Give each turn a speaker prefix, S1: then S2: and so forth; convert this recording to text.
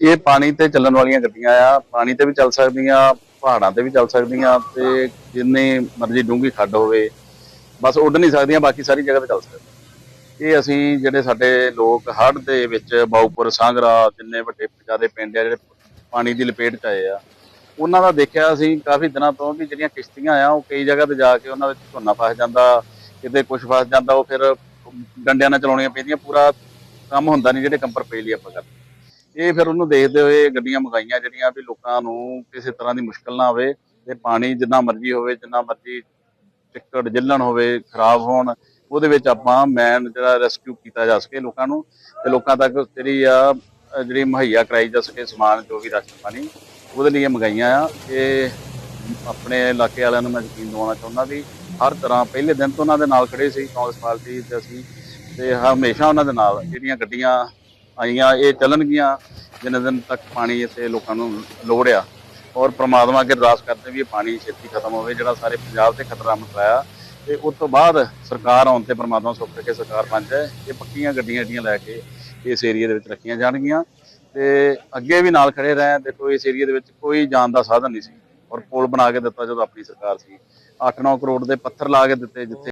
S1: ਇਹ ਪਾਣੀ ਤੇ ਚੱਲਣ ਵਾਲੀਆਂ ਗੱਡੀਆਂ ਆ, ਪਾਣੀ ਤੇ ਵੀ ਚੱਲ ਸਕਦੀਆਂ, ਪਹਾੜਾਂ ਤੇ ਵੀ ਚੱਲ ਸਕਦੀਆਂ ਤੇ ਜਿੰਨੇ ਮਰਜ਼ੀ ਡੂੰਘੀ ਖੱਡ ਹੋਵੇ, ਬਸ ਉੱਡ ਨਹੀਂ ਸਕਦੀਆਂ, ਬਾਕੀ ਸਾਰੀ ਜਗ੍ਹਾ ਤੇ ਚੱਲ ਸਕਦੀਆਂ। ਇਹ ਅਸੀਂ ਜਿਹੜੇ ਸਾਡੇ ਲੋਕ ਹੜ੍ਹ ਦੇ ਵਿੱਚ ਬਾਉਪੁਰ, ਸਾਂਗਰਾ, ਜਿੰਨੇ ਵੱਡੇ ਜਿਆਦੇ ਪਿੰਡ ਆ, ਜਿਹੜੇ ਪਾਣੀ ਦੀ ਲਪੇਟ ਚ ਆਏ ਆ, ਉਹਨਾਂ ਦਾ ਦੇਖਿਆ ਅਸੀਂ ਕਾਫੀ ਦਿਨਾਂ ਤੋਂ ਵੀ ਜਿਹੜੀਆਂ ਕਿਸ਼ਤੀਆਂ ਆ, ਉਹ ਕਈ ਜਗ੍ਹਾ ਤੇ ਜਾ ਕੇ ਉਹਨਾਂ ਵਿੱਚ ਝੋਨਾ ਫਸ ਜਾਂਦਾ, ਕਿਤੇ ਕੁਝ ਫਸ ਜਾਂਦਾ, ਉਹ ਫਿਰ ਡੰਡਿਆਂ ਨਾਲ ਚਲਾਉਣੀਆਂ ਪੈਂਦੀਆਂ, ਪੂਰਾ ਕੰਮ ਹੁੰਦਾ ਨਹੀਂ ਜਿਹੜੇ ਕੰਪਰ ਪੇ ਲਈ ਆਪਾਂ ਕਰਦੇ। ਇਹ ਫਿਰ ਉਹਨੂੰ ਦੇਖਦੇ ਹੋਏ ਗੱਡੀਆਂ ਮੰਗਾਈਆਂ ਜਿਹੜੀਆਂ ਵੀ ਲੋਕਾਂ ਨੂੰ ਕਿਸੇ ਤਰ੍ਹਾਂ ਦੀ ਮੁਸ਼ਕਲ ਨਾ ਆਵੇ ਤੇ ਪਾਣੀ ਜਿੰਨਾ ਮਰਜ਼ੀ ਹੋਵੇ, ਜਿੰਨਾ ਮਰਜ਼ੀ ਚਿੱਕੜ ਜਿੱਲਣ ਹੋਵੇ, ਖਰਾਬ ਹੋਣ, ਉਹਦੇ ਵਿੱਚ ਆਪਾਂ ਮੈਨ ਜਿਹੜਾ ਰੈਸਕਿਊ ਕੀਤਾ ਜਾ ਸਕੇ ਲੋਕਾਂ ਨੂੰ ਤੇ ਲੋਕਾਂ ਤੱਕ ਜਿਹੜੀ ਆ ਜਿਹੜੀ ਮੁਹੱਈਆ ਕਰਾਈ ਜਾ ਸਕੇ ਸਮਾਨ ਜੋ ਵੀ ਰਾਸ਼ਨ ਪਾਣੀ, ਉਹਦੇ ਲਈ ਇਹ ਮੰਗਾਈਆਂ ਆ। ਇਹ ਆਪਣੇ ਇਲਾਕੇ ਵਾਲਿਆਂ ਨੂੰ ਮੈਂ ਯਕੀਨ ਦਿਵਾਉਣਾ ਚਾਹੁੰਦਾ ਵੀ ਹਰ ਤਰ੍ਹਾਂ ਪਹਿਲੇ ਦਿਨ ਤੋਂ ਉਹਨਾਂ ਦੇ ਨਾਲ ਖੜੇ ਸੀ, ਕਾਂਗਰਸ ਪਾਰਟੀ ਤੇ ਅਸੀਂ ਤੇ ਹਮੇਸ਼ਾ ਉਹਨਾਂ ਦੇ ਨਾਲ, ਜਿਹੜੀਆਂ ਗੱਡੀਆਂ ਆਈਆਂ, ਇਹ ਚੱਲਣਗੀਆਂ ਜਿੰਨੇ ਦਿਨ ਤੱਕ ਪਾਣੀ ਇੱਥੇ ਲੋਕਾਂ ਨੂੰ ਲੋੜ ਆ। ਔਰ ਪ੍ਰਮਾਤਮਾ ਅੱਗੇ ਅਰਦਾਸ ਕਰਦੇ ਵੀ ਇਹ ਪਾਣੀ ਛੇਤੀ ਖਤਮ ਹੋਵੇ, ਜਿਹੜਾ ਸਾਰੇ ਪੰਜਾਬ ਤੇ ਖਤਰਾ ਮੰਡਰਾਇਆ ਤੇ ਉਸ ਤੋਂ ਬਾਅਦ ਸਰਕਾਰ ਆਉਣ ਤੇ ਪ੍ਰਮਾਤਮਾ ਸੁੱਖ ਕਰਕੇ ਸਰਕਾਰ ਬਣ ਜਾਏ। ਇਹ ਪੱਕੀਆਂ ਗੱਡੀਆਂ ਏਡੀਆਂ ਲੈ ਕੇ ਇਸ ਏਰੀਆ ਦੇ ਵਿੱਚ ਰੱਖੀਆਂ ਜਾਣਗੀਆਂ। ਤੇ ਅੱਗੇ ਵੀ ਨਾਲ ਖੜੇ ਰਹੇ ਦੇਖੋ ਇਸ ਏਰੀਆ ਦੇ ਵਿੱਚ ਕੋਈ ਜਾਣ ਦਾ ਸਾਧਨ ਨਹੀਂ ਸੀ। ਔਰ ਪੁਲ ਬਣਾ ਕੇ ਦਿੱਤਾ ਜਦੋਂ ਆਪਣੀ ਸਰਕਾਰ ਸੀ। 8-9 ਕਰੋੜ ਦੇ ਪੱਥਰ ਲਾ ਕੇ ਦਿੱਤੇ, ਜਿੱਥੇ